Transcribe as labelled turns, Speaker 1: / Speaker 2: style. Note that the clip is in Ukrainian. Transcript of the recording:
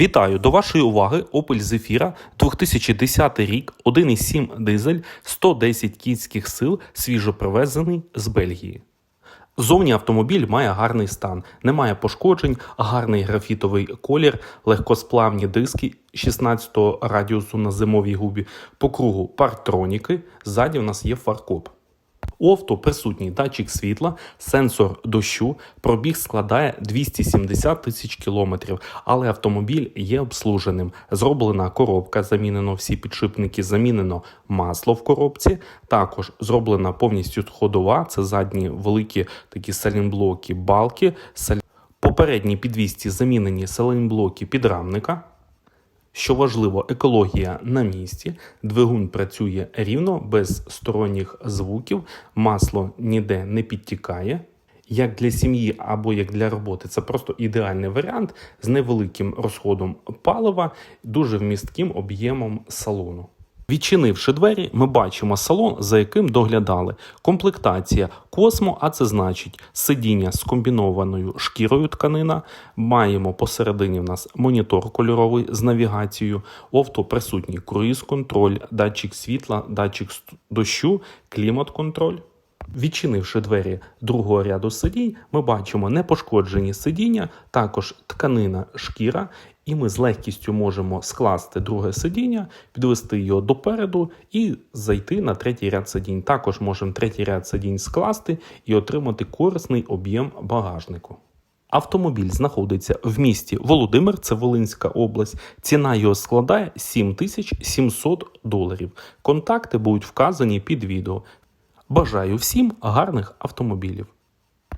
Speaker 1: Вітаю. До вашої уваги Opel Zafira 2010 рік, 1,7 дизель, 110 кінських сил, свіжо привезений з Бельгії. Зовні автомобіль має гарний стан, немає пошкоджень, гарний графітовий колір, легкосплавні диски 16-го радіусу на зимовій губі, по кругу парктроніки, ззаді у нас є фаркоп. У авто присутній датчик світла, сенсор дощу, пробіг складає 270 тисяч кілометрів, але автомобіль є обслуженим. Зроблена коробка, замінено всі підшипники, замінено масло в коробці. Також зроблена повністю ходова, це задні великі такі салінблоки, балки. Попередній підвісці замінені салінблоки підрамника. Що важливо, екологія на місці, двигун працює рівно, без сторонніх звуків, масло ніде не підтікає. Як для сім'ї або як для роботи, це просто ідеальний варіант з невеликим розходом палива, дуже вмістким об'ємом салону. Відчинивши двері, ми бачимо салон, за яким доглядали. Комплектація Космо, а це значить сидіння з комбінованою шкірою тканина. Маємо посередині в нас монітор кольоровий з навігацією. У авто присутній круїз-контроль, датчик світла, датчик дощу, клімат-контроль. Відчинивши двері другого ряду сидінь, ми бачимо непошкоджені сидіння, також тканина шкіра, і ми з легкістю можемо скласти друге сидіння, підвести його допереду і зайти на третій ряд сидінь. Також можемо третій ряд сидінь скласти і отримати корисний об'єм багажнику. Автомобіль знаходиться в місті Володимир, це Волинська область. Ціна його складає 7700 доларів. Контакти будуть вказані під відео. Бажаю всім гарних автомобілів.